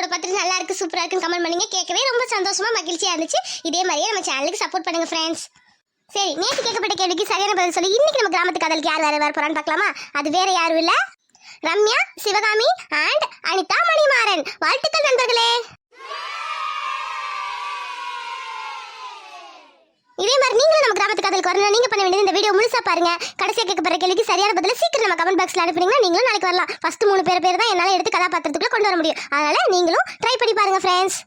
எபிசோட பார்த்துட்டு நல்லா இருக்கு சூப்பரா இருக்குன்னு கமெண்ட் பண்ணுங்க. கேட்கவே ரொம்ப சந்தோஷமா மகிழ்ச்சியா இருந்துச்சு. இதே மாதிரியே நம்ம சேனலுக்கு சப்போர்ட் பண்ணுங்க ஃப்ரெண்ட்ஸ் சரி நேற்று கேட்கப்பட்ட கேள்விக்கு சரியான பதில் சொல்லி இன்னைக்கு நம்ம கிராமத்து கதலுக்கு யார் வேற வர போறான்னு பார்க்கலாமா? அது வேற யாரும் இல்ல. ரம்யா சிவகாமி அண்ட் அனிதா மணிமாறன். வாழ்த்துக்கள் நண்பர்களே. இதே மாதிரி நீங்களும் நம்ம கிராமத்து காதலுக்கு வரணும் நீங்க பண்ண வேண்டியது இந்த வீடியோ முழுசா பாருங்க. கடைசியா கேட்கப்படுற கேள்விக்கு சரியான பதில சீக்கிரம் நம்ம கமெண்ட் பாக்ஸ்ல அனுப்புனீங்கன்னா நீங்களும் நாளைக்கு வரலாம். ஃபர்ஸ்ட் மூணு பேர் பேர் தான் என்னால எடுத்து கதாபாத்திரத்துக்குள்ள கொண்டு வர முடியும். அதனால நீங்களும் ட்ரை பண்ணி பாருங்க ஃப்ரெண்ட்ஸ்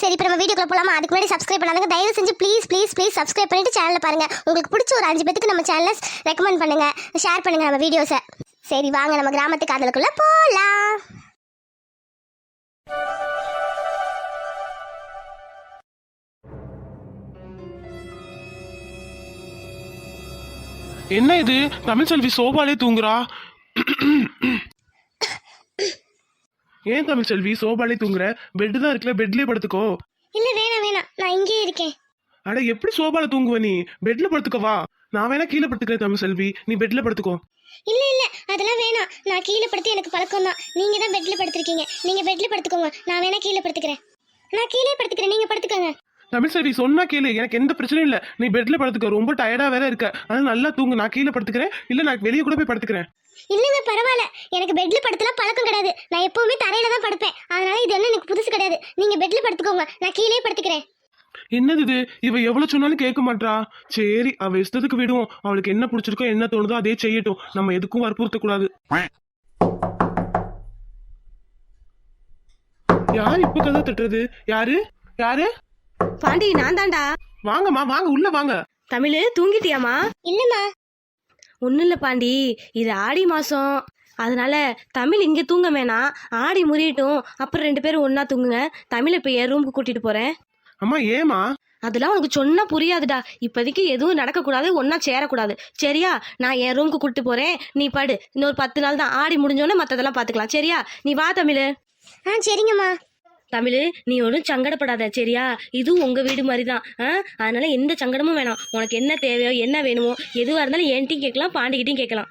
சரி இப்போ நம்ம வீடியோக்குள்ள போலாமா? அதுக்கு முன்னாடி சப்ஸ்கிரைப் பண்ணாங்க தயவு செஞ்சு ப்ளீஸ் ப்ளீஸ் ப்ளீஸ் சப்ஸ்கிரைப் பண்ணிட்டு சேனலை பாருங்க. உங்களுக்கு பிடிச்ச ஒரு அஞ்சு பேத்துக்கு நம்ம சேனலை ரெக்கமெண்ட் பண்ணுங்க. ஷேர் பண்ணுங்க நம்ம வீடியோஸை சரி வாங்க நம்ம கிராமத்து காதலுக்குள்ள போலாம். என்ன இது? தமிழ் செல்வி சோபாலே தூங்குறா? ஏன் தமிழ் செல்வி சோபாலே தூங்குற? பெட் தான் இருக்குல்ல பெட்லயே படுத்துக்கோ. இல்ல வேணாம் வேணாம். நான் இங்கேயே இருக்கேன். அட எப்படி சோபால தூங்குவ நீ? பெட்ல படுத்துக்கவா நான் வேணா கீழே படுத்துக்கிறேன் தமிழ் செல்வி. நீ பெட்ல படுத்துக்கோ. இல்ல இல்ல. அதெல்லாம் வேணாம். நான் கீழே படுத்து எனக்கு பழக்கம் தான். நீங்க தான் பெட்ல படுத்திருக்கீங்க. நீங்க பெட்ல படுத்துக்கோங்க. நான் வேணா கீழே படுத்துக்கிறேன். நான் கீழே படுத்துக்கிறேன். நீங்க படுத்துக்கோங்க. தமிழ் செல்வி சொன்னா கேளு. எனக்கு எந்த பிரச்சனையும் இல்ல. நீ பெட்ல படுத்துக்க. ரொம்ப டயர்டா வேற இருக்க. அதனால நல்லா தூங்கு. நான் கீழே படுத்துக்கிறேன். இல்ல நான் வெளியே கூட போய் படுத்துக்கிறேன். இல்லைங்க பரவாயில்ல. எனக்கு பெட்ல படுத்தலாம் பழக்கம் கிடையாது. நான் எப்பவுமே தரையில தான் படுப்பேன். அதனால இது என்ன எனக்கு புதுசு கிடையாது. நீங்க பெட்ல படுத்துக்கோங்க. நான் கீழே படுத்துக்கிறேன். என்னது இது? இவ எவ்வளவு சொன்னாலும் கேட்க மாட்றா. சரி அவ இஷ்டத்துக்கு விடுவோம். அவளுக்கு என்ன பிடிச்சிருக்கோ என்ன தோணுதோ அதே செய்யட்டும். நம்ம எதுக்கும் வற்புறுத்த கூடாது. யார் இப்ப கதை தட்டுறது? யாரு? யாரு? பாண்டி நான் தான்டா வாங்கம்மா வாங்க உள்ள வாங்க. தமிழ் தூங்கிட்டியாமா இல்லம்மா. ஒன்றும் இல்லை பாண்டி இது ஆடி மாதம் அதனால தமிழ் இங்கே தூங்க வேணாம். ஆடி முறியட்டும். அப்புறம் ரெண்டு பேரும் ஒன்றா தூங்குங்க. தமிழ் இப்போ என் ரூமுக்கு கூட்டிகிட்டு போகிறேன் அம்மா ஏமா அதெல்லாம் உனக்கு சொன்னா புரியாதுடா. இப்போதைக்கு எதுவும் நடக்கக்கூடாது ஒன்றா சேரக்கூடாது. சரியா? நான் என் ரூமுக்கு கூட்டிட்டு போகிறேன் நீ படு. இன்னொரு பத்து நாள் தான் ஆடி முடிஞ்சோன்னே மற்றதெல்லாம் பார்த்துக்கலாம் சரியா? நீ வா தமிழ். ஆ சரிங்கம்மா. தமிழ் நீ ஒன்றும் சங்கடப்படாத சரியா? இதுவும் உங்க வீடு மாதிரி தான் ஆ? அதனால எந்த சங்கடமும் வேணாம். உனக்கு என்ன தேவையோ என்ன வேணுமோ எதுவாக இருந்தாலும் என்கிட்டையும் கேட்கலாம் பாண்டிக்கிட்டையும் கேட்கலாம்.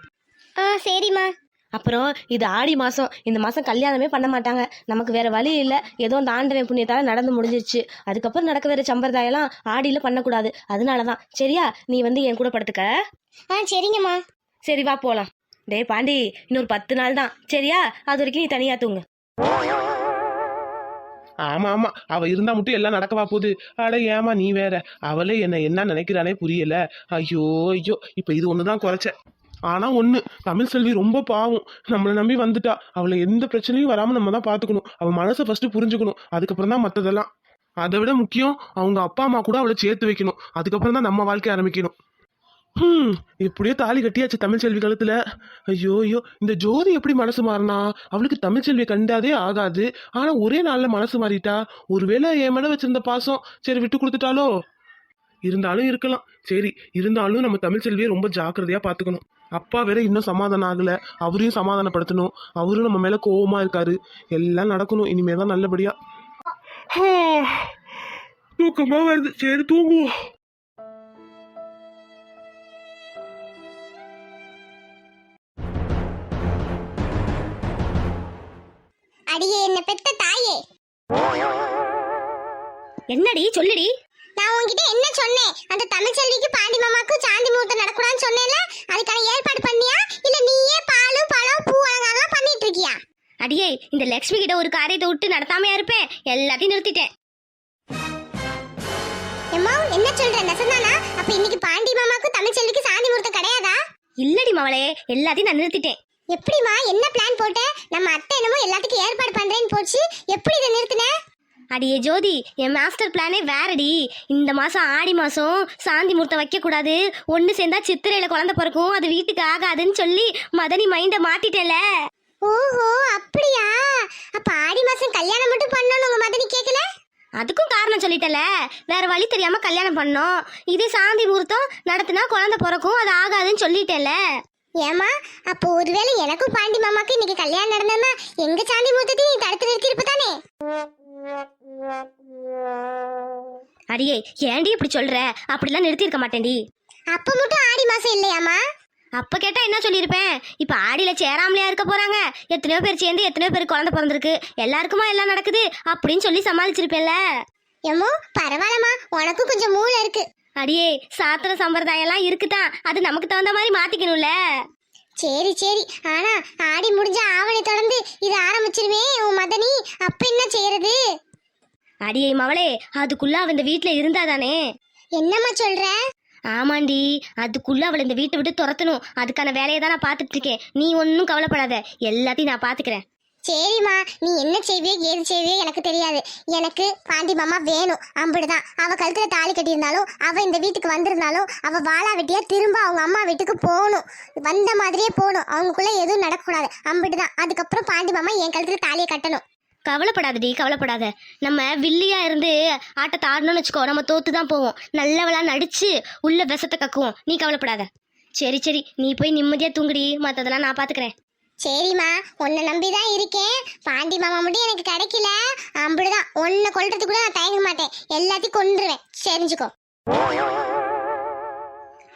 ஆ சரிம்மா. அப்புறம் இது ஆடி மாதம் இந்த மாதம் கல்யாணமே பண்ண மாட்டாங்க. நமக்கு வேற வழி இல்லை. ஏதோ அந்த ஆண்டவன் புண்ணியத்தால் நடந்து முடிஞ்சிருச்சு. அதுக்கப்புறம் நடக்க வேற சம்பிரதாயம்லாம் ஆடியில் பண்ணக்கூடாது. அதனால தான் சரியா? நீ வந்து என் கூட படுத்துக்க. ஆ சரிங்கம்மா. சரி வா போகலாம் டேய் பாண்டி இன்னொரு பத்து நாள் தான் சரியா? அது வரைக்கும் நீ தனியாக தூங்கு. ஆமா ஆமா. அவ இருந்தா மட்டும் எல்லாம் நடக்கவா போகுது. அட ஏமா நீ வேற. அவளே என்ன என்ன நினைக்கிறானே புரியல. ஐயோ ஐயோ. இப்ப இது ஒண்ணுதான் குறைச்ச. ஆனா ஒண்ணு தமிழ் செல்வி ரொம்ப பாவம். நம்மளை நம்பி வந்துட்டா. அவளை எந்த பிரச்சனையும் வராம நம்ம தான் பாத்துக்கணும். அவ மனசை ஃபர்ஸ்ட் புரிஞ்சுக்கணும். அதுக்கப்புறம் தான் மத்ததெல்லாம். அதை விட முக்கியம் அவங்க அப்பா அம்மா கூட அவளை சேர்த்து வைக்கணும். அதுக்கப்புறம் தான் நம்ம வாழ்க்கை ஆரம்பிக்கணும். ஹம் எப்படியோ தாலி கட்டியாச்சு தமிழ் செல்வி கழுத்துல. ஐயோ ஐயோ இந்த ஜோதி எப்படி மனசு மாறினா? அவளுக்கு தமிழ் செல்வி கண்டாதே ஆகாது. ஆனா ஒரே நாள்ல மனசு மாறிட்டா? ஒருவேளை என் மேல வச்சிருந்த பாசம் சரி விட்டு கொடுத்துட்டாலோ? இருந்தாலும் இருக்கலாம். சரி இருந்தாலும் நம்ம தமிழ் செல்வியை ரொம்ப ஜாக்கிரதையா பாத்துக்கணும். அப்பா வேற இன்னும் சமாதானம் ஆகல. அவரையும் சமாதானப்படுத்தணும். அவரும் நம்ம மேல கோவமா இருக்காரு. எல்லாம் நடக்கணும். இனிமே தான் நல்லபடியா. ஹா, தூக்கமா வருது. சரி தூங்குவோம். என்னடி சொல்லுடி. நான் உன்கிட்ட என்ன சொன்னேன்? அந்த தமிழ் செல்விக்கு பாண்டி மாமாக்கும் சாந்தி முகூர்த்தம் நடக்கூடாதுன்னு சொன்னேன்ல அதுக்கான ஏற்பாடு பண்ணியா? இல்ல நீயே பாலும் பழம் பூ அலங்காரம் பண்ணிட்டு இருக்கியா? அடியே இந்த லக்ஷ்மி கிட்ட ஒரு காரியத்தை விட்டு நடத்தாமையா இருப்பேன் எல்லாத்தையும் நிறுத்திட்டேன். எம்மா என்ன சொல்ற? நெசந்தானா? அப்ப இன்னைக்கு பாண்டி மாமாக்கும் தமிழ் செல்விக்கு சாந்தி முகூர்த்தம் கிடையாதா? இல்லடி மவளே எல்லாத்தையும் நான் நிறுத்திட்டேன். எப்படிமா என்ன பிளான் போட்ட? நம்ம அத்தை என்னமோ எல்லாத்துக்கும் ஏற்பாடு பண்றேன்னு போச்சு. எப்படி இதை நிறுத்தின? அடியே ஜோதி என் மாஸ்டர் பிளானே வேறடி. இந்த மாசம் ஆடி மாசம் சாந்தி முகூர்த்தம் வைக்க கூடாது ஒண்ணு சேர்ந்தா சித்திரையில குழந்தை பிறக்கும். அது வீட்டுக்கு ஆகாதுன்னு சொல்லி மதனி மைண்ட மாத்திட்டேல. ஓஹோ அப்படியா? அப்ப ஆடி மாசம் கல்யாணம் மட்டும் பண்ணணும் உங்க மதனி கேக்கல? அதுக்கும் காரணம் சொல்லிட்டல. வேற வழி தெரியாம கல்யாணம் பண்ணோம். இதே சாந்தி முகூர்த்தம் நடத்தினா குழந்தை பிறக்கும். அது ஆகாதுன்னு சொல்லிட்டேல. ஏமா அப்போ ஒருவேளை எனக்கும் பாண்டி மாமாக்கு இன்னைக்கு கல்யாணம் நடந்தனா எங்க சாந்தி முகூர்த்தத்தையும் நீ தடுத்து நிறுத்திருப்ப தானே அடியே ஏன்டி இப்படி சொல்ற? அப்படிலாம் நிறுத்தியிருக்க மாட்டேன்டி. அப்ப மட்டும் ஆடி மாசம் இல்லையாமா அப்ப கேட்டா என்ன சொல்லியிருப்பேன்? இப்ப ஆடியில சேராமலையா இருக்க போறாங்க. எத்தனையோ பேர் சேர்ந்து எத்தனையோ பேர் குழந்தை பிறந்திருக்கு. எல்லாருக்குமா எல்லாம் நடக்குது? அப்படின்னு சொல்லி சமாளிச்சிருப்பேன்ல. எம்மோ பரவாயில்லம்மா. உனக்கும் கொஞ்சம் மூளை இருக்கு. அடியே சாத்திர சம்பிரதாயம் எல்லாம் இருக்குதான். அது நமக்கு தகுந்த மாதிரி மாத்திக்கணும்ல. சரி சரி. ஆனா ஆடி முடிஞ்ச ஆவணி தொடர்ந்து இது ஆரம்பிச்சிருவே உன் மதனி. அப்ப என்ன செய்யறது? அடியே மவளே அதுக்குள்ள அவ இந்த வீட்ல இருந்தாதானே? என்னம்மா சொல்ற? ஆமாண்டி அதுக்குள்ள அவளை இந்த வீட்டை விட்டு துரத்தணும். அதுக்கான வேலையை தான் நான் பார்த்துட்டு இருக்கேன். நீ ஒன்றும் கவலைப்படாத. எல்லாத்தையும் நான் பார்த்துக்கிறேன். சரிம்மா நீ என்ன செய்வியோ ஏது செய்வியோ எனக்கு தெரியாது. எனக்கு பாண்டி மாமா வேணும். அம்பிடுதான். அவ கழுத்துல தாலி கட்டியிருந்தாலும் அவ இந்த வீட்டுக்கு வந்திருந்தாலும் அவ வாழா வெட்டியா திரும்ப அவங்க அம்மா வீட்டுக்கு போகணும். வந்த மாதிரியே போகணும். அவங்களுக்குள்ள எதுவும் நடக்கக்கூடாது. அம்பிடுதான். அதுக்கப்புறம் பாண்டி மாமா என் கழுத்துல தாலியை கட்டணும். கவலைப்படாதடி கவலைப்படாத. நம்ம வில்லியா இருந்து ஆட்டத்தை ஆடணும்னு வச்சுக்கோ நம்ம தோத்து தான் போவோம். நல்லவளா நடிச்சு உள்ள விஷத்தை கக்குவோம். நீ கவலைப்படாத. சரி சரி நீ போய் நிம்மதியா தூங்குடி. மற்றதெல்லாம் நான் பாத்துக்கிறேன். சரிம்மா உன்னை நம்பி தான் இருக்கேன். பாண்டி மாமா மட்டும் எனக்கு கிடைக்கல. அம்பிடுதான். உன்னை கொல்றதுக்கு கூட நான் தயங்க மாட்டேன். எல்லாத்தையும் கொன்றுவேன் தெரிஞ்சுக்கோ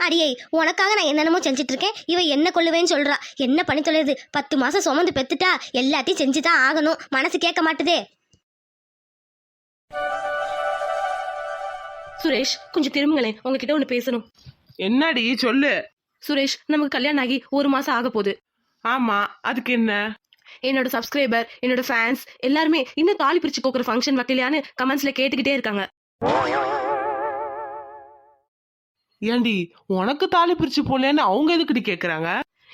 அடியே உனக்காக நான் என்னென்னமோ செஞ்சுட்டு இருக்கேன் இவ என்ன கொள்ளுவேன்னு சொல்றா. என்ன பண்ணி தொலையுது பத்து மாசம் சுமந்து பெத்துட்டா எல்லாத்தையும் செஞ்சு தான் ஆகணும். மனசு கேட்க மாட்டுதே. சுரேஷ் கொஞ்சம் திரும்புங்களேன். உங்ககிட்ட ஒன்று பேசணும். என்னடி? சொல்லு. சுரேஷ் நமக்கு கல்யாணம் ஆகி ஒரு மாசம் ஆக போகுது. ஆமா அதுக்கு என்ன? என்னோட சப்ஸ்கிரைபர் என்னோட ஃபேன்ஸ் எல்லாருமே இன்னும் தாலி பிரிச்சு கோக்குற ஃபங்க்ஷன் வைக்கலையான்னு கமெண்ட்ஸ்ல கேட்டுக்கிட்டே இருக்காங்க. ஏண்டி உனக்கு தாலி பிரிச்சு போடலன்னு அவங்க எதுக்குடி கேக்குறாங்க?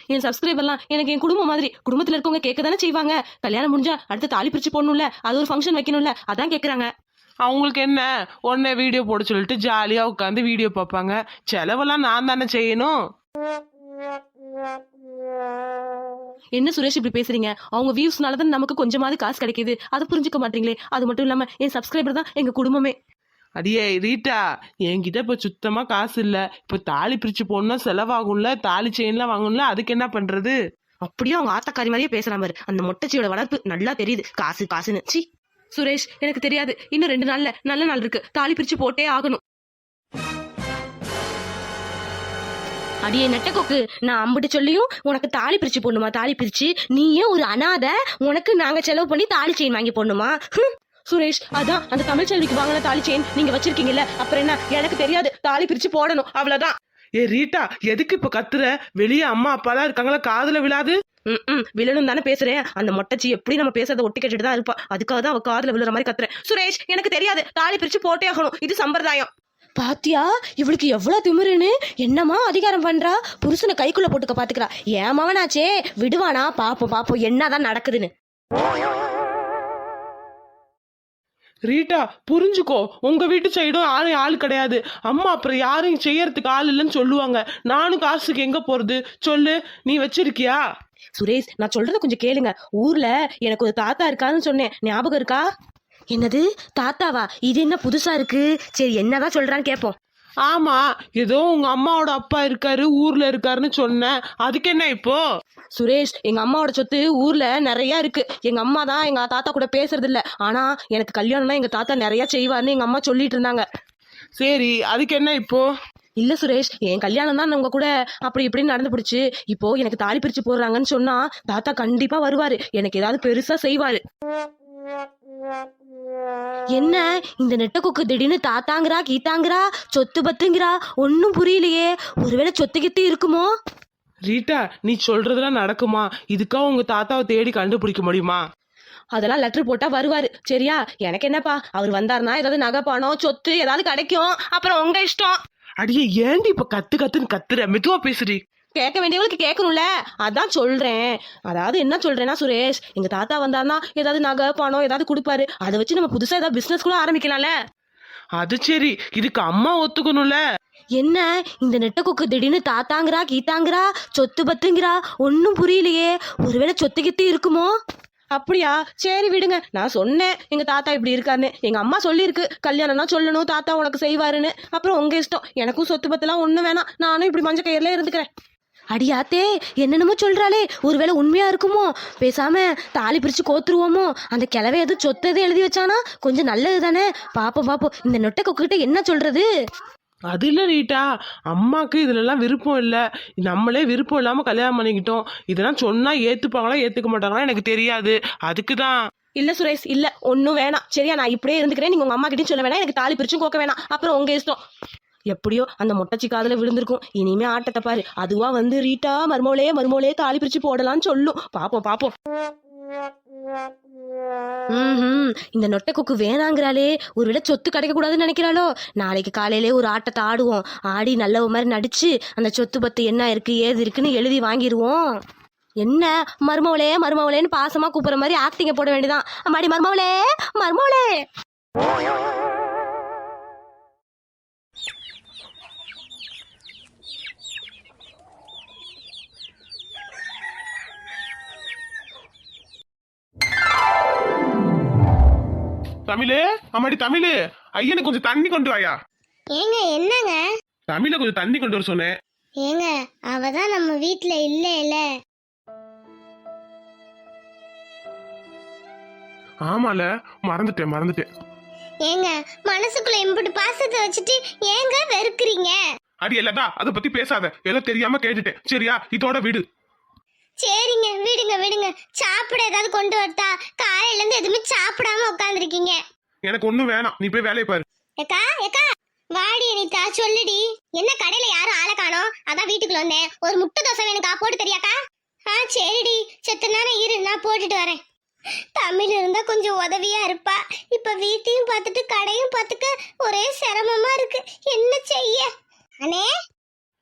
என் சப்ஸ்கிரைபர்லாம் எனக்கு என் குடும்பம் மாதிரி குடும்பத்துல இருக்கவங்க கேட்க தானே செய்வாங்க. கல்யாணம் முடிஞ்சா அடுத்து தாலி பிரிச்சு போடணும்ல அது ஒரு ஃபங்க்ஷன் வைக்கணும்ல அதான் கேக்குறாங்க. அவங்களுக்கு என்ன? உடனே வீடியோ போட சொல்லிட்டு ஜாலியா உட்காந்து வீடியோ பார்ப்பாங்க. செலவெல்லாம் நான் தானே செய்யணும்? என்ன சுரேஷ் இப்படி பேசுறீங்க? அவங்க வியூஸ்னால தான் நமக்கு கொஞ்சமாவது காசு கிடைக்குது. அதை புரிஞ்சுக்க மாட்டீங்களே. அது மட்டும் இல்லாம என் சப்ஸ்கிரைபர் தான் எங்க குடும்பமே. அடியே ரீட்டா என்கிட்ட இப்போ சுத்தமாக காசு இல்லை. இப்போ தாலி பிரிச்சு போடணும் செலவாகும்ல தாலி செயின்லாம் வாங்கணும்ல அதுக்கு என்ன பண்ணுறது அப்படியே அவங்க ஆத்தக்காரி மாதிரியே பேசுறான் பாரு. அந்த மொட்டைச்சியோட வளர்ப்பு நல்லா தெரியுது. காசு காசுன்னு. சி சுரேஷ் எனக்கு தெரியாது. இன்னும் ரெண்டு நாள்ல நல்ல நாள் இருக்கு. தாலி பிரிச்சு போட்டே ஆகணும். அடியே நெட்டக்கோக்கு நான் அம்பிட்டு சொல்லியும் உனக்கு தாலி பிரிச்சு போடணுமா? தாலி பிரிச்சு நீயே ஒரு அனாதை உனக்கு நாங்க செலவு பண்ணி தாலி செயின் வாங்கி போடணுமா? சுரேஷ் அதான் அந்த தமிழ் செல்விக்கு வாங்கின தாலி செயின் நீங்க வச்சிருக்கீங்கல்ல அப்புறம் என்ன? எனக்கு தெரியாது. தாலி பிரிச்சு போடணும். அவ்வளவுதான். ஏ ரீட்டா எதுக்கு இப்ப கத்துற? வெளியே அம்மா அப்பா தான் இருக்காங்களா? காதுல விழாது. ம், ம் விழணும் தானே பேசுறேன். அந்த மொட்டச்சி எப்படி நம்ம பேசுறத ஒட்டி கேட்டுட்டு தான் இருப்பா. அதுக்காக தான் அவ காதுல விழுற மாதிரி கத்துறேன். சுரேஷ் எனக்கு தெரியாது. தாலி பிரிச்சு போட்டே ஆகணும். இது சம்பிரதாயம். பாத்தியா? இவளுக்கு எவ்வளவு திமிருன்னு? என்னமா அதிகாரம் பண்றா? புருஷனை கைக்குள்ள போட்டுக்க பாத்துக்கிறா. ஏன் மவனாச்சே விடுவானா? பாப்போம் பாப்போம். என்னதான் நடக்குதுன்னு. ரீட்டா புரிஞ்சுக்கோ. உங்க வீட்டு சைடும் ஆளு ஆள் கிடையாது. அம்மா அப்புறம் யாரும் செய்யறதுக்கு ஆள் இல்லைன்னு சொல்லுவாங்க. நானும் காசுக்கு எங்க போறது? சொல்லு. நீ வச்சிருக்கியா? சுரேஷ் நான் சொல்றத கொஞ்சம் கேளுங்க. ஊர்ல எனக்கு ஒரு தாத்தா இருக்கான்னு சொன்னேன். ஞாபகம் இருக்கா? என்னது? தாத்தாவா? இது என்ன புதுசா இருக்கு? சரி என்னதான் சொல்றான்னு கேப்போம். ஆமா ஏதோ உங்க அம்மாவோட அப்பா இருக்காரு ஊர்ல இருக்காருன்னு சொன்னேன். அதுக்கு என்ன இப்போ? சுரேஷ் எங்க அம்மாவோட சொத்து ஊர்ல நிறைய இருக்கு. எங்க அம்மா தான் எங்க தாத்தா கூட பேசுறது இல்ல ஆனா எனக்கு கல்யாணம்னா எங்க தாத்தா நிறைய செய்வார்னு எங்க அம்மா சொல்லிட்டு இருந்தாங்க. சரி அதுக்கு என்ன இப்போ? இல்ல சுரேஷ் என் கல்யாணம் தான் உங்க கூட அப்படி இப்படின்னு நடந்து பிடிச்சு இப்போ எனக்கு தாலி பிரிச்சு போடுறாங்கன்னு சொன்னா தாத்தா கண்டிப்பா வருவாரு. எனக்கு ஏதாவது பெருசா செய்வாரு. என்ன இந்த நெட்டக்குக்கு திடீர்னு தாத்தாங்கிறா கீத்தாங்கிறா சொத்து பத்துங்கிறா? ஒன்னும் புரியலையே. ஒருவேளை சொத்து கித்து இருக்குமோ? ரீட்டா நீ சொல்றதெல்லாம் நடக்குமா? இதுக்கா உங்க தாத்தாவை தேடி கண்டுபிடிக்க முடியுமா? அதெல்லாம் லெட்டர் போட்டா வருவாரு. சரியா? எனக்கு என்னப்பா? அவர் வந்தாருன்னா ஏதாவது நகை பணம் சொத்து ஏதாவது கிடைக்கும். அப்புறம் உங்க இஷ்டம். அடியே ஏண்டி இப்ப கத்து கத்துன்னு கத்துற? மெதுவா பேசுடி. கேட்க வேண்டியவங்களுக்கு கேட்கணும்ல. அதான் சொல்றேன். அதாவது என்ன சொல்றேன்னா சுரேஷ் எங்க தாத்தா வந்தாருன்னா ஏதாவது நகை பணம் ஏதாவது கொடுப்பாரு. அதை வச்சு நம்ம புதுசா ஏதாவது பிசினஸ் கூட ஆரம்பிக்கலாம்ல. அது சரி. இதுக்கு அம்மா ஒத்துக்கணும்ல. என்ன இந்த நெட்டக்குக்கு திடீர்னு தாத்தாங்கிறா கீத்தாங்கிறா சொத்து பத்துங்கிறா ஒன்றும் புரியலையே. ஒருவேளை சொத்து கித்து இருக்குமோ? அப்படியா? சரி விடுங்க. நான் சொன்னேன் எங்க தாத்தா இப்படி இருக்காருன்னு. எங்க அம்மா சொல்லியிருக்கு கல்யாணம்னா சொல்லணும் தாத்தா உனக்கு செய்வாருன்னு. அப்புறம் உங்க இஷ்டம். எனக்கும் சொத்து பத்தெல்லாம் ஒன்றும் வேணாம். நானும் இப்படி மஞ்சள் கயிறுல இருந்துக்கிறேன். அடியாத்தே என்னென்னமோ சொல்றாளே. ஒருவேளை உண்மையா இருக்குமோ? பேசாம தாலி பிரிச்சு கோத்துருவோமோ? அந்த கிழவை எதுவும் சொத்து எதுவும் எழுதி வச்சானா? கொஞ்சம் நல்லது தானே பாப்போம் பாப்போம். இந்த நொட்டை கொக்கிட்ட என்ன சொல்றது? அது இல்லை ரீட்டா. அம்மாக்கு இதுலலாம் விருப்பம் இல்லை. நம்மளே விருப்பம் இல்லாமல் கல்யாணம் பண்ணிக்கிட்டோம். இதெல்லாம் சொன்னால் ஏற்றுப்பாங்களா ஏற்றுக்க மாட்டாங்களா எனக்கு தெரியாது. அதுக்கு தான் இல்ல சுரேஷ் இல்ல. ஒன்றும் வேணாம். சரியா நான் இப்படியே இருந்துக்கிறேன். நீங்க உங்க அம்மா கிட்டயும் சொல்ல வேணாம். எனக்கு தாலி பிரிச்சும் கோக்க வேணாம். அப்புறம் உங்க இஷ்டம். எப்படியோ அந்த மொட்டச்சி காதில் விழுந்திருக்கும். இனிமே ஆட்டத்தை பாரு. அதுவா வந்து ரீட்டா மருமவளே மருமவளே தாலி பிரிச்சு போடலாம்னு சொல்லும். பாப்போம் பாப்போம். ம்ஹும். இந்த நொட்டை கொக்கு வேணாங்கிறாளே. ஒரு விட சொத்து கிடைக்க கூடாதுன்னு நினைக்கிறாளோ? நாளைக்கு காலையிலே ஒரு ஆட்டத்தை ஆடுவோம். ஆடி நல்லவ மாதிரி நடிச்சு அந்த சொத்து பத்து என்ன இருக்கு ஏது இருக்குன்னு எழுதி வாங்கிடுவோம் என்ன? மருமவளே மருமவளேன்னு பாசமா கூப்பிடுற மாதிரி ஆக்டிங்க போட வேண்டியதான் மாடி மருமவளே மருமவளே. தமிழே அம்மாடி தமிழு ஐயனுக்கு கொஞ்சம் தண்ணி கொண்டு வாயா. ஏங்க என்னங்க? தமிழ கொஞ்சம் தண்ணி கொண்டு வர சொன்னேன். ஏங்க அவ தான் நம்ம வீட்ல இல்ல இல்ல ஆமால மறந்துட்டேன் மறந்துட்டேன். ஏங்க மனசுக்குள்ள இம்புட்டு பாசத்தை வச்சுட்டு ஏங்க வெறுக்கிறீங்க? அடி இல்லதா அதை பத்தி பேசாத. ஏதோ தெரியாம கேட்டுட்டேன். சரியா இதோட விடு. சரிங்க விடுங்க விடுங்க. சாப்பிட ஏதாவது கொண்டு வரட்டா? காலையில இருந்து எதுவுமே சாப்பிடாம உட்காந்துருக்கீங்க எனக்கு ஒண்ணும் வேணாம். நீ போய் வேலையை பாரு. ஏக்கா ஏக்கா வாடி அனிதா சொல்லுடி. என்ன கடையில யாரும் ஆளை காணோம்? அதான் வீட்டுக்குள்ள வந்தேன். ஒரு முட்டை தோசை வேணுக்கா போட்டு தெரியாக்கா ஆ சரிடி. செத்த நேரம் இரு நான் போட்டுட்டு வரேன். தமிழ் இருந்தா கொஞ்சம் உதவியா இருப்பா. இப்ப வீட்டையும் பார்த்துட்டு கடையும் பார்த்துக்க ஒரே சிரமமா இருக்கு. என்ன செய்ய? அண்ணே?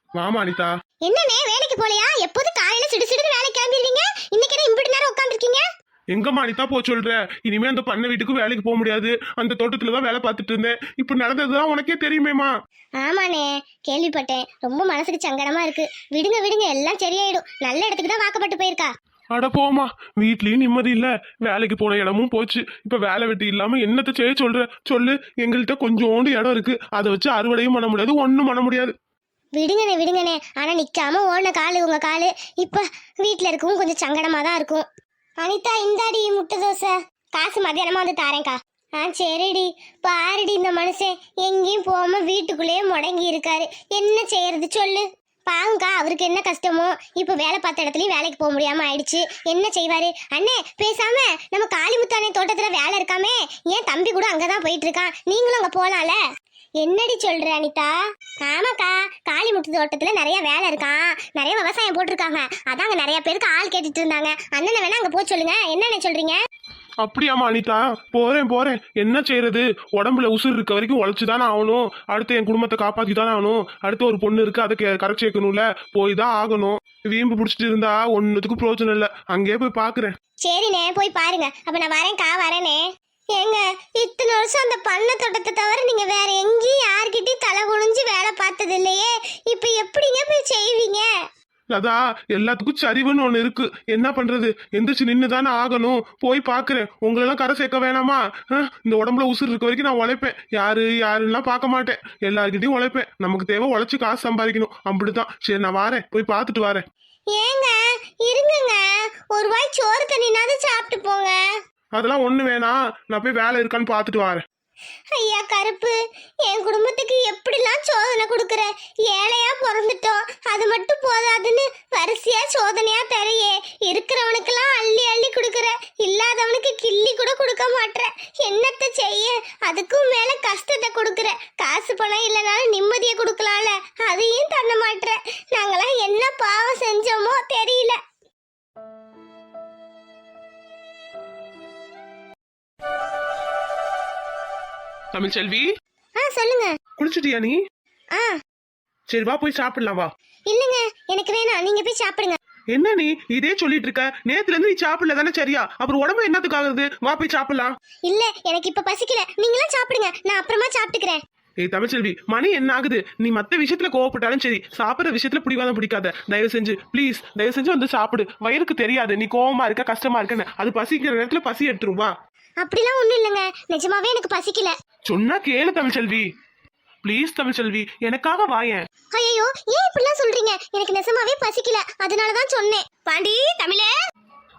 வாமா அனிதா. என்னண்ணே வேலைக்கு போலையா? எப்போதும் காலையில சிடு சிடுன்னு வேலைக்கு கிளம்பிடுவீங்க இன்னைக்கு என்ன இம்பிட்டு நேரம் உட்காந்துருக்கீங்க எங்கம்மா அனிதா போ சொல்ற? இனிமே அந்த பண்ண வீட்டுக்கு வேலைக்கு போக முடியாது. அந்த தோட்டத்துல தான் வேலை பார்த்துட்டு இருந்தேன். இப்ப நடந்ததுதான் உனக்கே தெரியுமேமா ஆமாண்ணே கேள்விப்பட்டேன். ரொம்ப மனசுக்கு சங்கடமா இருக்கு. விடுங்க விடுங்க எல்லாம் சரியாயிடும். நல்ல இடத்துக்கு தான் வாக்கப்பட்டு போயிருக்கா. அட போமா வீட்லயும் நிம்மதி இல்ல. வேலைக்கு போன இடமும் போச்சு. இப்ப வேலை வெட்டி இல்லாம என்னத்த செய்ய சொல்ற? சொல்லு எங்கள்கிட்ட கொஞ்சோண்டு இடம் இருக்கு. அதை வச்சு அறுவடையும் பண்ண முடியாது ஒண்ணும் பண்ண முடியாது. விடுங்கண்ணே விடுங்கண்ணே. ஆனா நிக்காம ஓடின காலு உங்க காலு. இப்ப வீட்ல இருக்கவும் கொஞ்சம் சங்கடமா தான் இருக்கும். அனிதா இந்தாடி முட்டை தோசை. காசு மத்தியானமா வந்து தாரேன்க்கா. ஆ சரிடி. பாருடி இந்த மனுஷன். எங்கேயும் போகாம வீட்டுக்குள்ளேயே முடங்கி இருக்காரு. என்ன செய்யறது சொல்லு. பாங்கா அவருக்கு என்ன கஷ்டமோ இப்போ வேலை பார்த்த இடத்துலயும் வேலைக்கு போக முடியாம ஆயிடுச்சு. என்ன செய்வாரு? அண்ணே பேசாம நம்ம காளிமுத்தானே தோட்டத்துல வேலை இருக்காமே. ஏன் தம்பி கூட அங்கதான் போயிட்டு இருக்கான். நீங்களும் அங்க போலாம்ல. என்னடி சொல்ற அனிதா? ஆமாக்கா காளிமுத்து தோட்டத்துல நிறைய வேலை இருக்கான் நிறைய விவசாயம் போட்டிருக்காங்க. அதான் அங்க நிறைய பேருக்கு ஆள் கேட்டுட்டு இருந்தாங்க. அண்ணனை வேணா அங்க போக சொல்லுங்க. என்னென்ன சொல்றீங்க? அப்படியாம்மா அனிதா. போறேன் போறேன். என்ன செய்யறது உடம்புல உசுர் இருக்க வரைக்கும் உழைச்சு தானே ஆகணும். அடுத்து என் குடும்பத்தை காப்பாத்தி தானே ஆகணும். அடுத்து ஒரு பொண்ணு இருக்கு அதை கரை சேர்க்கணும்ல போய் தான் ஆகணும். வீம்பு பிடிச்சிட்டு இருந்தா ஒன்னுத்துக்கும் பிரயோஜனம் இல்லை. அங்கேயே போய் பாக்குறேன். சரிண்ணே போய் பாருங்க. அப்ப நான் வரேன்க்கா வரேனே ஏங்க இத்தனை வருஷம் அந்த பண்ண தோட்டத்தை தவிர நீங்க வேற எங்கேயும் யார்கிட்டயும் தலை குனிஞ்சு வேலை பார்த்தது இல்லையே? இப்ப எப்படிங்க போய் செய்வீங்க? லதா எல்லாத்துக்கும் சரிவுன்னு ஒண்ணு இருக்கு. என்ன பண்றது? எந்திரிச்சு நின்று தானே ஆகணும். போய் பாக்குறேன். உங்களெல்லாம் கரை சேர்க்க வேணாமா? இந்த உடம்புல உசுர் இருக்க வரைக்கும் நான் உழைப்பேன். யாரு யாருலாம் பார்க்க மாட்டேன். எல்லார்கிட்டயும் உழைப்பேன். நமக்கு தேவை உழைச்சு காசு சம்பாதிக்கணும். அப்படிதான். சரி நான் வாரேன். போய் பார்த்துட்டு வரேன். ஏங்க இருங்கங்க. ஒரு வாய் சோறு தண்ணினாவது சாப்பிட்டு போங்க. அதெல்லாம் ஒண்ணு வேணாம். நான் போய் வேலை இருக்கான்னு பார்த்துட்டு வரேன். ஐயா கருப்பு என் குடும்பத்துக்கு எப்படிலாம் சோதனை கொடுக்குற? ஏழையா பிறந்துட்டோம். அது மட்டும் போதாதுன்னு வரிசையா சோதனையா தரையே இருக்கிறவன் தமிழ் செல்வி ஆ சொல்லுங்க. குளிச்சுட்டியா நீ? ஆ. சரி வா போய் சாப்பிடலாம் வா. இல்லைங்க எனக்கு வேணாம். நீங்க போய் சாப்பிடுங்க. என்ன நீ? இதே சொல்லிட்டு இருக்க. நேத்துல இருந்து நீ சாப்பிடல தானே சரியா? அப்புறம் உடம்பு என்னத்துக்கு ஆகுது வா போய் சாப்பிடலாம். இல்ல எனக்கு இப்ப பசிக்கல. நீங்களும் சாப்பிடுங்க. நான் அப்புறமா சாப்பிட்டுக்கிறேன். ஏய் தமிழ்ச்செல்வி மணி என்ன ஆகுது? நீ மத்த விஷயத்துல கோவப்பட்டாலும் சரி சாப்பிடுற விஷயத்துல பிடிவாதம் பிடிக்காத. தயவு செஞ்சு ப்ளீஸ் தயவு செஞ்சு வந்து சாப்பிடு. வயிறுக்கு தெரியாது. நீ கோவமா இருக்க கஷ்டமா இருக்குன்னு. அது பசிக்கிற நேரத்துல பசி எடுத்துரும் வா. அப்படிலாம் ஒண்ணும் இல்லைங்க. நிஜமாவே எனக்கு பசிக்கல. சொன்னா கேளு தமிழ்ச்செல்வி ப்ளீஸ் தமிழ்ச்செல்வி எனக்காக வாயேன் ஐயோ ஏன் இப்படிலாம் சொல்றீங்க? எனக்கு நிஜமாவே பசிக்கல. அதனாலதான் சொன்னேன். பாண்டி தமிழே.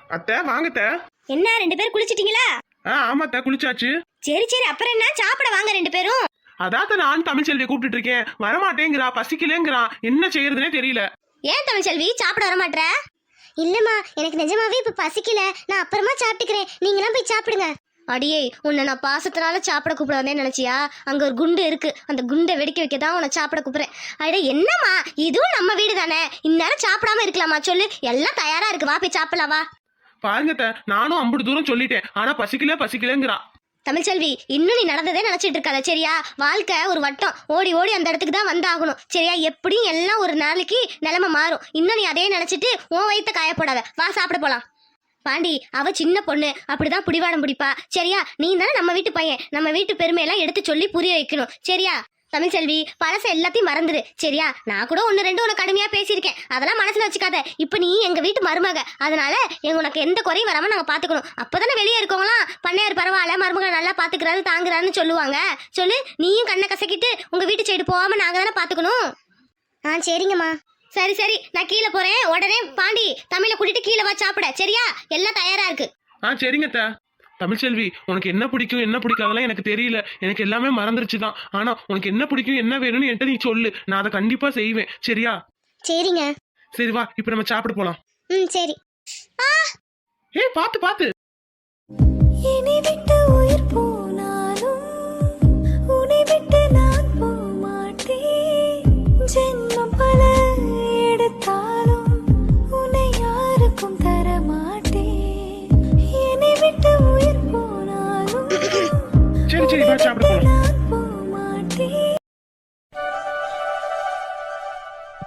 அத்தை வாங்கத்த என்ன ரெண்டு பேரும் குளிச்சிட்டீங்களா? ஆ ஆமாத்த குளிச்சாச்சு. சரி சரி. அப்புறம் என்ன? சாப்பிட வாங்க ரெண்டு பேரும். அதான் நான் தமிழ்ச்செல்வியை கூப்பிட்டுட்டு இருக்கேன். வரமாட்டேங்கிறா பசிக்கலேங்கிறான். என்ன செய்யறதுனே தெரியல. ஏன் தமிழ்ச்செல்வி சாப்பிட வர மாட்ற இல்லம்மா எனக்கு நிஜமாவே இப்ப பசிக்கல. நான் அப்புறமா சாப்பிட்டுக்கிறேன். நீங்களாம் போய் சாப்பிடுங்க. அடியே உன்னை நான் பாசத்தினால சாப்பிட கூப்பிட வந்தேன்னு நினைச்சியா? அங்க ஒரு குண்டு இருக்கு. அந்த குண்டை வெடிக்க வைக்க தான் உன்னை சாப்பிட கூப்பிடுறேன். அட என்னம்மா? இதுவும் நம்ம வீடு தானே? இந்நேரம் சாப்பிடாம இருக்கலாமா? சொல்லு. எல்லாம் தயாரா இருக்கு. வா போய் சாப்பிடலாம் வா. பாருங்க நானும் அம்புட்டு தூரம் சொல்லிட்டேன். ஆனா பசிக்கல பசிக்கலங்கிறா. தமிழ்ச்செல்வி இன்னும் நீ நடந்ததே நினச்சிட்டு இருக்காத சரியா? வாழ்க்கை ஒரு வட்டம். ஓடி ஓடி அந்த இடத்துக்கு தான் வந்தாகணும் சரியா? எப்படியும் எல்லாம் ஒரு நாளைக்கு நிலைமை மாறும். இன்னும் நீ அதே நினச்சிட்டு உன் வயிற்ற காயப்படாத. வா சாப்பிட போகலாம் பாண்டி அவ சின்ன பொண்ணு. அப்படிதான் பிடிவாடம் பிடிப்பா சரியா? நீ தானே நம்ம வீட்டு பையன். நம்ம வீட்டு பெருமையெல்லாம் எடுத்து சொல்லி புரிய வைக்கணும் சரியா? தமிழ்ச்செல்வி பழச எல்லாத்தையும் மறந்துடு சரியா? நான் கூட ஒன்று ரெண்டு உனக்கு கடுமையா பேசியிருக்கேன். அதெல்லாம் மனசுல வச்சுக்காத. இப்போ நீ எங்க வீட்டு மருமக. அதனால எங்க உனக்கு எந்த குறையும் வராம நாங்க பாத்துக்கணும். அப்பதானே வெளியே இருக்கவங்களாம் பண்ணையார் பரவாயில்ல மருமக நல்லா பாத்துக்கிறாரு தாங்குறாருன்னு சொல்லுவாங்க. சொல்லு நீயும் கண்ணை கசக்கிட்டு உங்க வீட்டு சைடு போகாம நாங்க தானே பாத்துக்கணும்? ஆ சரிங்கம்மா. சரி சரி. நான் கீழே போறேன். உடனே பாண்டி தமிழை கூட்டிட்டு கீழே வா சாப்பிட. சரியா? எல்லாம் தயாரா இருக்கு. ஆ சரிங்க அத்தை. தமிழ்ச்செல்வி உனக்கு என்ன பிடிக்கும் என்ன பிடிக்காதெல்லாம் எனக்கு தெரியல. எனக்கு எல்லாமே மறந்துருச்சு தான் ஆனா உனக்கு என்ன பிடிக்கும் என்ன வேணும்னு என்கிட்ட நீ சொல்லு. நான் அதை கண்டிப்பா செய்வேன். சரியா? சரிங்க. சரி வா. இப்ப நம்ம சாப்பிட போலாம். ம் சரி. ஏய் பாத்து பாத்து. என்னை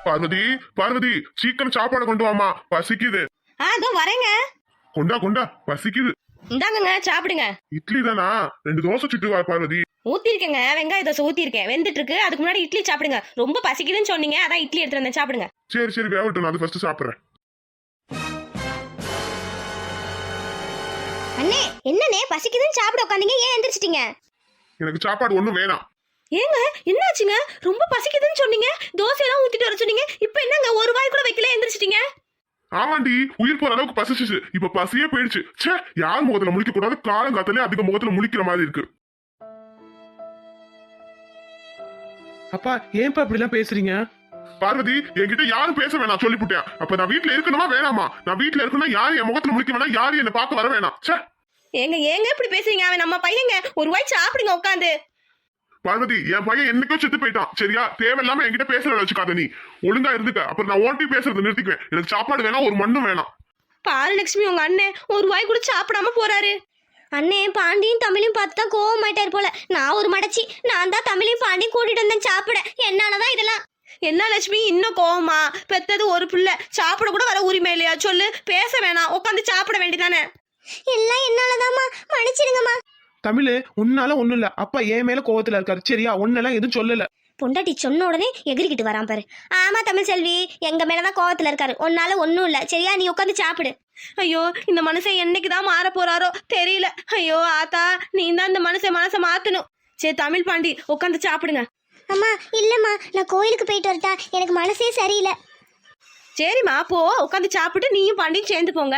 பார்வதி பார்வதி சீக்கிரம் சாப்பாடு கொண்டு வாமா பசிக்குது. அதோ வரேங்க. கொண்டா கொண்டா பசிக்குது. இந்தாங்கங்க சாப்பிடுங்க. இட்லி தானா? ரெண்டு தோசை சுட்டு வா பார்வதி. ஊத்திருக்கேங்க வெங்காய தோசை ஊத்திருக்கேன் வெந்துட்டு இருக்கு அதுக்கு முன்னாடி இட்லி சாப்பிடுங்க. ரொம்ப பசிக்குதுன்னு சொன்னீங்க அதான் இட்லி எடுத்து வந்தேன். சாப்பிடுங்க. சரி சரி வேகட்டும். நான் அது ஃபர்ஸ்ட் சாப்பிடுறேன். அண்ணே என்னண்ணே? பசிக்குதுன்னு சாப்பிட உட்காந்தீங்க ஏன் எந்திரிச்சிட்டீங்க? எனக்கு சாப்பாடு ஒண்ணும் வேணாம். ஏங்க என்னாச்சுங்க? ரொம்ப பசிக்குதுன்னு சொன்னீங்க. தோசையெல்லாம் ஊத்திட்டு வர சொன்னீங்க. இப்போ என்னங்க ஒரு வாய் கூட வைக்கல எந்திரிச்சிட்டீங்க? ஆமாண்டி உயிர் போற அளவுக்கு பசிச்சுச்சு. இப்ப பசியே போயிடுச்சு. ச்சே யார் முகத்துல முழிக்க கூடாது காலம் காத்தாலே அதிக முகத்துல முழிக்கிற மாதிரி இருக்கு. அப்பா ஏன்பா இப்படி எல்லாம் பேசுறீங்க? பார்வதி என்கிட்ட யாரும் பேச வேணாம் சொல்லிவிட்டேன் அப்ப நான் வீட்ல இருக்கணுமா வேணாமா? நான் வீட்ல இருக்கணும் யாரும் என் முகத்துல முழிக்க வேணாம்? யாரும் என்ன பார்க்க வர வேணாம். ச்சே. ஏங்க ஏங்க இப்படி பேசுறீங்க? அவன் நம்ம பையங்க. ஒரு வாய் சாப்பிடுங்க உட்காந்து. பார்வதி என் பையன் என்னைக்கோ செத்து போயிட்டான். சரியா? தேவையில்லாம என்கிட்ட பேசுற வச்சுக்காத நீ. ஒழுங்கா இருந்துக்க. அப்புறம் நான் ஓட்டி பேசுறதை நிறுத்திக்குவேன். எனக்கு சாப்பாடு வேணாம் ஒரு மண்ணும் வேணாம். பாரு லட்சுமி உங்க அண்ணன் ஒரு வாய் கூட சாப்பிடாம போறாரு. அண்ணே பாண்டியும் தமிழையும் பார்த்து தான் கோவமாயிட்டாரு போல. நான் ஒரு மடச்சி நான் தான் தமிழையும் பாண்டியும் கூட்டிட்டு வந்தேன் சாப்பிட. என்னாலதான் இதெல்லாம்? என்ன லட்சுமி இன்னும் கோவமா? பெத்தது ஒரு பிள்ளை. சாப்பிட கூட வர உரிமை இல்லையா? சொல்லு. பேச வேணாம். உட்காந்து சாப்பிட வேண்டியதானே எல்லாம் என்னாலதாம்மா? மன்னிச்சிடுங்கம்மா. தமிழ் உன்னால ஒண்ணும் இல்ல. அப்பா என் மேல கோவத்துல இருக்காரு. சரியா? ஒன்னெல்லாம் எதுவும் சொல்லல. பொண்டாட்டி சொன்ன உடனே எகிரிக்கிட்டு வரான் பாரு. ஆமா தமிழ் செல்வி எங்க மேலதான் கோவத்துல இருக்காரு. உன்னால ஒண்ணும் இல்ல. சரியா? நீ உட்காந்து சாப்பிடு. ஐயோ இந்த மனுஷன் என்னைக்கு தான் மாற போறாரோ தெரியல. ஐயோ ஆத்தா நீ தான் இந்த மனுஷன் மனசை மாத்தணும். சரி தமிழ் பாண்டி உட்காந்து சாப்பிடுங்க. அம்மா இல்லம்மா. நான் கோயிலுக்கு போயிட்டு வரட்டா. எனக்கு மனசே சரியில்லை. சரிம்மா போ. உட்காந்து சாப்பிட்டு நீயும் பாண்டியும் சேர்ந்து போங்க.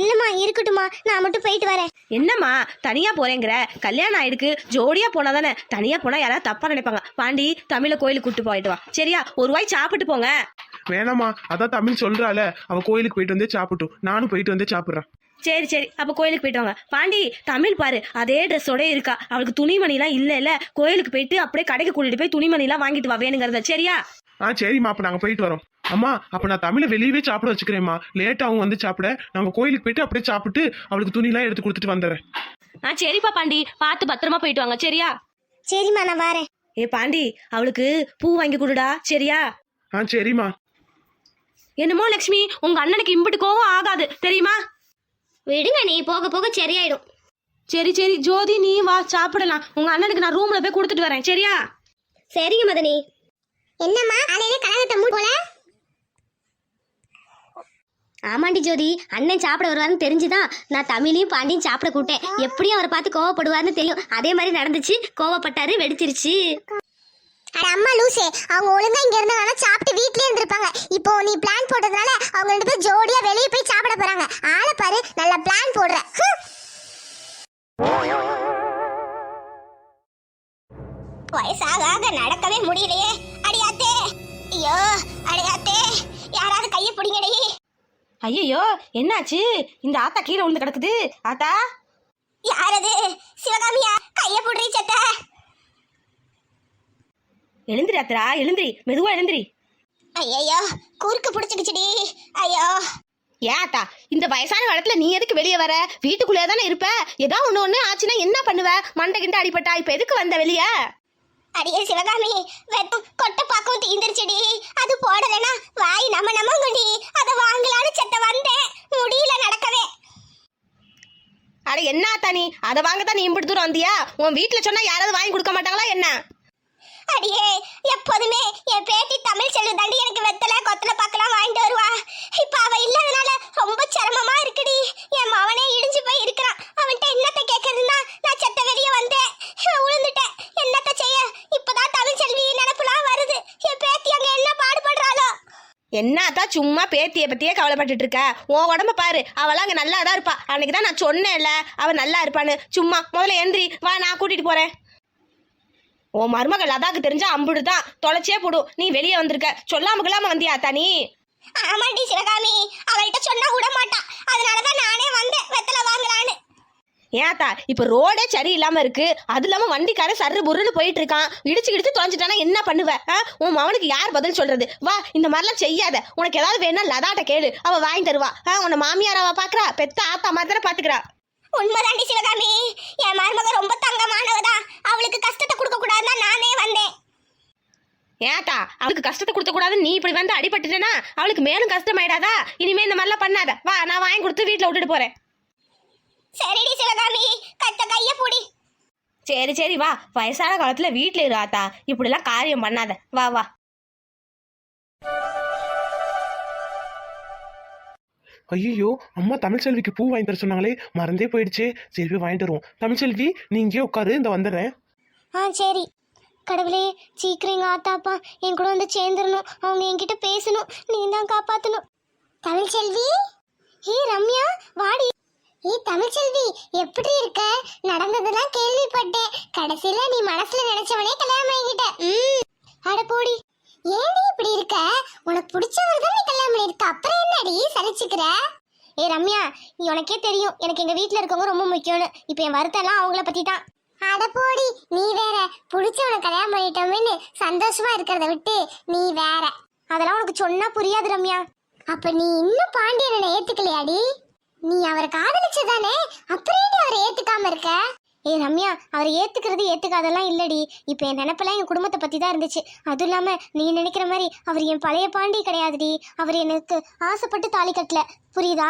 இல்லம்மா இருக்கட்டும்மா. நான் மட்டும் போயிட்டு வரேன். என்னம்மா தனியா போறேங்கிற? கல்யாணம் ஆயிடுக்கு ஜோடியா போனா தானே? தனியா போனா யாராவது தப்பா நினைப்பாங்க. பாண்டி தமிழ கோயிலுக்கு கூட்டு போயிட்டு வா. சரியா ஒரு வாய் சாப்பிட்டு போங்க. வேணாமா அதான் தமிழ் சொல்றால அவ கோயிலுக்கு போயிட்டு வந்தே சாப்பிட்டும். நானும் போயிட்டு வந்தே சாப்பிடுறேன். சரி சரி அப்ப கோயிலுக்கு போயிட்டு வாங்க. பாண்டி தமிழ் பாரு. அதே ட்ரெஸ்ஸோட இருக்கா. அவளுக்கு துணிமணிலாம் இல்ல இல்ல கோயிலுக்கு போயிட்டு அப்படியே கடைக்கு கூட்டிட்டு போய் துணிமணிலாம் வாங்கிட்டு வா வேணுங்கிறத. சரியா? ஆ சரிம்மா அப்ப நாங்க போயிட்டு வரோம். அம்மா அப்ப நான் தமிழை வெளியவே சாப்பிட வச்சுக்கிறேம்மா. லேட் ஆகும் வந்து சாப்பிட. நாங்க கோயிலுக்கு போயிட்டு அப்படியே சாப்பிட்டு அவளுக்கு துணிலாம் எடுத்து கொடுத்துட்டு வந்துடுறேன். ஆ சரிப்பா பாண்டி. பார்த்து பத்திரமா போயிட்டு வாங்க. சரியா? சரிம்மா நான் வரேன். ஏ பாண்டி அவளுக்கு பூ வாங்கி கொடுடா. சரியா? ஆ சரிம்மா. என்னமோ லக்ஷ்மி உங்க அண்ணனுக்கு இம்பிட்டு கோவம் ஆகாது. தெரியுமா? விடுங்க நீ போக போக சரியாயிடும். சரி சரி. ஜோதி நீ வா சாப்பிடலாம். உங்க அண்ணனுக்கு நான் ரூம்ல போய் கொடுத்துட்டு வரேன். சரியா? சரிங்க மதனி. என்னம்மா அலையில கலகத்தை மூ போல? ஆமாண்டி ஜோதி அண்ணன் சாப்பிட வருவாருன்னு தெரிஞ்சுதான் நான் தமிழையும் பாண்டியும் சாப்பிட கூட்டேன் எப்படியும் அவரை பார்த்து கோவப்படுவார்னு தெரியும். அதே மாதிரி நடந்துச்சு. கோவப்பட்டாரு வெடிச்சிருச்சு. அட அம்மா லூசே அவங்க ஒழுங்கா இங்க இருந்தாங்கன்னா சாப்பிட்டு வீட்லயே இருந்திருப்பாங்க. இப்போ நீ பிளான் போட்டதுனால அவங்க ரெண்டு பேரும் ஜோடியா வெளியே போய் சாப்பிட போறாங்க. ஆளை பாரு நல்ல பிளான் போடுற. வயசாக ஆக நடக்கவே முடியலையே. அடியாத்தே. ஐயோ அடியாத்தே. யாராவது கையை பிடிங்கடி. ஐயோ என்னாச்சு? இந்த ஆத்தா கீழே விழுந்து கிடக்குது. ஆத்தா? யாரது? சிவகாமியா? கையை பிடுறி சத்த. எழுந்திரி அத்தரா எழுந்திரி. மெதுவா எழுந்திரி. ஐயோ குறுக்கு பிடிச்சிக்கிச்சுடி. ஐயோ. ஏன் ஆத்தா இந்த வயசான காலத்துல நீ எதுக்கு வெளியே வர? வீட்டுக்குள்ளே தானே இருப்ப? ஏதோ ஒண்ணு ஒண்ணு ஆச்சுன்னா என்ன பண்ணுவ? மண்டை கிண்ட அடிபட்டா இப்ப எதுக்கு வந்த வெளியே? அடியே சிவகாமி வெட்டும் கொட்டை பாக்கும் தீந்துருச்சுடி. அது போடலைன்னா வாய் நம்ம நம்மங்குடி அதை வாங்கலான்னு செத்த வந்தேன். முடியல நடக்கவே. அட என்ன தனி அதை வாங்க தான் நீ இம்பிட்டு தூரம் வந்தியா? உன் வீட்டில் சொன்னா யாராவது வாங்கி கொடுக்க மாட்டாங்களா என்ன? அடியே எப்போதுமே என் பேத்தி தமிழ் செல்வி தாண்டி எனக்கு வெத்தலை கொத்தலை பாக்கலாம் வாங்கிட்டு வருவா. இப்ப அவ இல்லாதனால ரொம்ப சிரமமா இருக்குடி. என் மவனே இடிஞ்சு போய் இருக்கிறான். அவன்கிட்ட என்னத்த கேட்கறதுன்னா நான் செத்த வெளியே வந்தேன். விழுந்துட்டேன் என்னத்த செய்ய? இப்பதான் தமிழ் செல்வி நினப்புலாம் வருது. என் பேத்தி அங்க என்ன பாடுபடுறாளோ? என்னத்தான் சும்மா பேத்தியை பத்தியே கவலைப்பட்டுட்டு இருக்க? உன் உடம்ப பாரு. அவளாம் அங்க நல்லா தான் இருப்பா. அன்னைக்கு தான் நான் சொன்னேன்ல அவ நல்லா இருப்பான்னு. சும்மா முதல்ல எந்திரி. வா நான் கூட்டிட்டு போறேன். உன் மருமகள் லதாக்கு தெரிஞ்சா அம்புடு தான் தொலைச்சே போடும் நீ வெளியே வந்திருக்க. சொல்லாம கிளாம வந்தியா நீ ஆமாண்டி சிவகாமி. அவள்கிட்ட சொன்னா விட மாட்டா. அதனாலதான் நானே வந்தேன். வெத்தலை வாங்கலான்னு. ஏத்தா இப்ப ரோடே சரியில்லாம இருக்கு. அது இல்லாம வண்டிக்காரன் சர்ரு புருன்னு போயிட்டு இருக்கான் இடிச்சு இடிச்சு தொலைஞ்சிட்டானா என்ன பண்ணுவ? உன் மவனுக்கு யார் பதில் சொல்றது? வா இந்த மாதிரிலாம் செய்யாத. உனக்கு ஏதாவது வேணா லதாட்ட கேளு. அவ வாங்கி தருவா. உன்னை மாமியார் அவ பாக்குறா. பெத்த ஆத்தா மாதிரி தானே பாத்துக்கிறா. உண்மைதாண்டி சிவகாமி. என் மருமக ரொம்ப தங்கமானவதான் அவளுக்கு கஷ்டத்தை கொடுக்க கூடாதுதான் நானே வந்தேன். ஏத்தா அவளுக்கு கஷ்டத்தை கொடுத்த கூடாது நீ இப்படி வந்து அடிபட்டுட்டேனா அவளுக்கு மேலும் கஷ்டமாயிடாதா? இனிமே இந்த மாதிரிலாம் பண்ணாத. வா நான் வாங்கி கொடுத்து வீட்டுல விட்டுட்டு போறேன். சரிடி சிவகாமி. கத்த கைய புடி. சரி சரி வா. வயசான காலத்துல வீட்டுல இரு ஆத்தா. இப்படிலாம் காரியம் பண்ணாத. வா வா. ஐயோ அம்மா தமிழ்செல்விக்கு பூ வாங்கி தர சொன்னாங்களே மறந்தே போயிடுச்சு. சரி போய் வாங்கிட்டு வருவோம். தமிழ்செல்வி நீ இங்கேயே உட்காரு இந்த வந்துடுறேன். ஆ சரி. கடவுளே சீக்கிரம் எங்கள் ஆத்தாப்பா என் கூட வந்து சேர்ந்துடணும். அவங்க என்கிட்ட பேசணும். நீ தான் காப்பாற்றணும் தமிழ்ச்செல்வி ஏ ரம்யா வாடி. ஏ தமிழ்ச்செல்வி எப்படி இருக்க? நடந்ததெல்லாம் கேள்விப்பட்டேன். கடைசியில் நீ மனசில் நினச்சவனே கல்யாணம் பண்ணிக்கிட்ட. ம். அட போடி ஏன்டி இப்படி இருக்க? உனக்கு பிடிச்சவர் தான் நீ கல்யாணம் பண்ணிருக்க அப்புறம் என்னடி சலிச்சுக்கிற? ஏ ரம்யா உனக்கே தெரியும். எனக்கு எங்க வீட்ல இருக்கவங்க ரொம்ப முக்கியம்னு. இப்போ என் வருத்தம்லாம் அவங்கள பத்தி தான் அட போடி நீ வேற. பிடிச்சவனை கல்யாணம் பண்ணிட்டோமேன்னு சந்தோஷமா இருக்கிறத விட்டு நீ வேற. அதெல்லாம் உனக்கு சொன்னா புரியாது ரம்யா. அப்ப நீ இன்னும் பாண்டியனை ஏத்துக்கலையாடி? நீ அவரை காதலிச்சதானே? அப்புறம் அவரை ஏத்துக்காம இருக்க? ஏ ரம்யா அவரை ஏத்துக்கிறது ஏத்துக்காதெல்லாம் இல்லடி. இப்போ என் நினப்பெல்லாம் என் குடும்பத்தை பத்தி தான் இருந்துச்சு. அதுவும் இல்லாமல் நீ நினைக்கிற மாதிரி அவர் என் பழைய பாண்டி கிடையாதுடி. அவர் எனக்கு ஆசைப்பட்டு தாலி கட்டல. புரியுதா?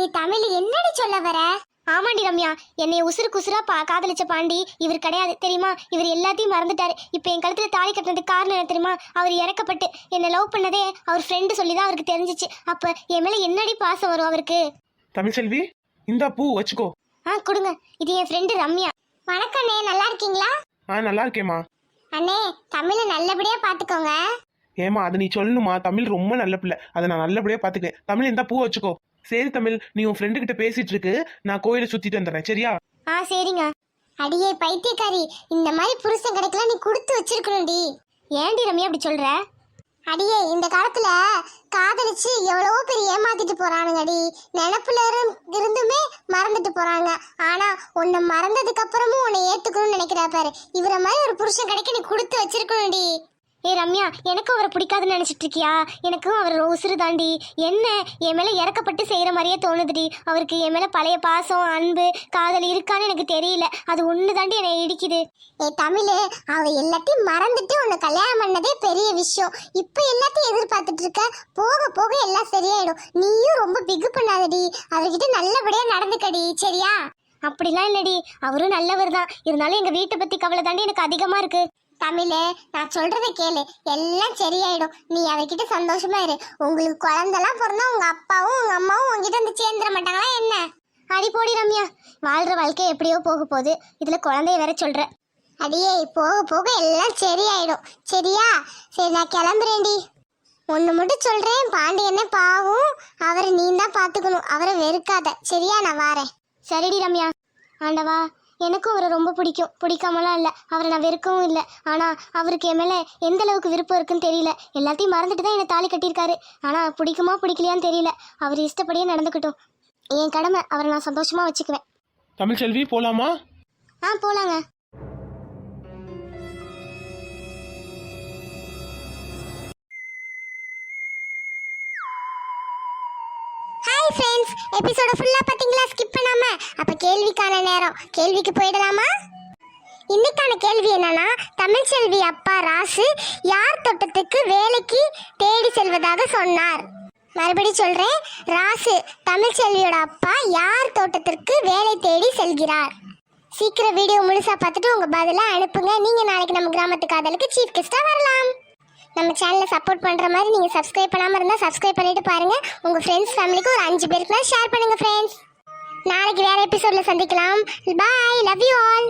ஏ தமிழ் என்னடி சொல்ல வர? ஆமாண்டி ரம்யா என்னை உசுறு குசுரா பா காதலிச்ச பாண்டி இவர் கிடையாது. தெரியுமா? இவர் எல்லாத்தையும் மறந்துட்டாரு. இப்போ என் கழுத்துல தாலி கட்டினதுக்கு காரணம் என்ன தெரியுமா? அவர் இறக்கப்பட்டு என்னை லவ் பண்ணதே அவர் ஃப்ரெண்டு சொல்லி தான் அவருக்கு தெரிஞ்சிச்சு. அப்போ என் மேலே என்னடி பாசம் வரும் அவருக்கு? தமிழ்செல்வி இந்தா பூ வச்சுக்கோ. ஆ கொடுங்க. இது என் ஃப்ரெண்டு ரம்யா. வணக்கம் அண்ணே நல்லா இருக்கீங்களா? ஆ நல்லா இருக்கேம்மா. அண்ணே தமிழை நல்லபடியா பாத்துக்கோங்க. ஏமா அதை நீ சொல்லணுமா? தமிழ் ரொம்ப நல்ல பிள்ளை. அதை நான் நல்லபடியா பாத்துக்கிறேன். தமிழ் இந்த பூ வச்சுக்கோ. சரி தமிழ் நீ உன் ஃப்ரெண்டு கிட்ட பேசிட்டு இருக்கு. நான் கோயிலை சுத்திட்டு வந்துடுறேன் சரியா? ஆ சரிங்க. அடியே பைத்தியக்காரி. இந்த மாதிரி புருஷன் கிடைக்கலாம் நீ கொடுத்து வச்சிருக்கணும்டி. ஏன்டி ரம்யா அப்படி சொல்ற? அடியே இந்த காலத்துல காதலிச்சு எவ்வளவோ பேர் ஏமாத்திட்டு போறானுங்கடி. நினப்புல இருந்துமே மறந்துட்டு போறாங்க. ஆனா உன்னை மறந்ததுக்கு அப்புறமும் உன்னை ஏத்துக்கணும்னு நினைக்கிறா பாரு. இவர மாதிரி ஒரு புருஷன் கிடைக்க நீ கொடுத்து வச்சிருக்கணும்டி. ஏ ரம்யா எனக்கும் அவரை பிடிக்காதுன்னு நினைச்சிட்டு இருக்கியா எனக்கும் அவர் உசுறு தாண்டி. என்ன? என் மேல இறக்கப்பட்டு செய்யற மாதிரியே தோணுதுடி. அவருக்கு என் மேல பழைய பாசம் அன்பு காதல் இருக்கான்னு எனக்கு தெரியல. அது ஒண்ணு தாண்டி என்னை இடிக்குது. ஏ தமிழ் அவ எல்லாத்தையும் மறந்துட்டு உன்னை கல்யாணம் பண்ணதே பெரிய விஷயம். இப்ப எல்லாத்தையும் எதிர்பார்த்துட்டு இருக்க போக போக எல்லாம் சரியாயிடும். நீயும் ரொம்ப பிகு பண்ணாதடி. அவர்கிட்ட நல்லபடியா நடந்துக்கடி சரியா? அப்படிலாம் இல்லடி. அவரும் நல்லவர் தான். இருந்தாலும் எங்க வீட்டை பத்தி கவலை தாண்டி எனக்கு அதிகமா இருக்கு. தமிழே நான் சொல்றதை கேளு. எல்லாம் சரியாயிடும். நீ அவகிட்ட சந்தோஷமா இரு. உங்களுக்கு குழந்தெல்லாம் பிறந்தா உங்க அப்பாவும் உங்க அம்மாவும் உங்ககிட்ட வந்து சேர்ந்துட மாட்டாங்களா என்ன? அடி போடி ரம்யா. வாழ்ற வாழ்க்கை எப்படியோ போக போகுது. இதுல குழந்தைய வேற சொல்ற. அடியே போக போக எல்லாம் சரியாயிடும். சரியா? சரி நான் கிளம்புறேன்டி. ஒன்று மட்டும் சொல்கிறேன் பாண்டியனை பாவும். அவரை நீ தான் பார்த்துக்கணும். அவரை வெறுக்காத. சரியா? நான் வாரேன். சரிடி ரம்யா. ஆண்டவா எனக்கும் அவரை ரொம்ப பிடிக்கும். பிடிக்காமலாம் இல்லை. அவரை நான் வெறுக்கவும் இல்லை. ஆனால் அவருக்கு என் மேலே எந்த அளவுக்கு விருப்பம் இருக்குன்னு தெரியல. எல்லாத்தையும் மறந்துட்டு தான் என்னை தாலி கட்டியிருக்காரு. ஆனால் பிடிக்குமா பிடிக்கலையான்னு தெரியல. அவர் இஷ்டப்படியே நடந்துக்கட்டும். என் கடமை அவரை நான் சந்தோஷமாக வச்சுக்குவேன். தமிழ்ச்செல்வி போலாமா? ஆ போலாங்க. எபிசோட ஃபுல்லா பாத்தீங்களா ஸ்கிப் பண்ணாம? அப்ப கேள்விக்கான நேரம். கேள்விக்கு போயிடலாமா? இன்னைக்கான கேள்வி என்னன்னா தமிழ்ச்செல்வி அப்பா ராசு யார் தோட்டத்துக்கு வேலைக்கு தேடி செல்வதாக சொன்னார். மறுபடி சொல்றேன். ராசு தமிழ்ச்செல்வியோட அப்பா யார் தோட்டத்திற்கு வேலை தேடி செல்கிறார்? சீக்கிரம் வீடியோ முழுசா பார்த்துட்டு உங்க பதில அனுப்புங்க. நீங்க நாளைக்கு நம்ம கிராமத்து காதலுக்கு சீஃப் கெஸ்டா வரலாம். நம்ம சேனலை சப்போர்ட் பண்ணுற மாதிரி நீங்கள் சப்ஸ்கிரைப் பண்ணாமல் இருந்தால் சப்ஸ்கிரைப் பண்ணிட்டு பாருங்கள் உங்கள் ஃப்ரெண்ட்ஸ் ஃபேமிலிக்கு ஒரு அஞ்சு பேருக்குனா ஷேர் பண்ணுங்கள் ஃப்ரெண்ட்ஸ் நாளைக்கு வேறு எபிசோடில் சந்திக்கலாம். Bye love you all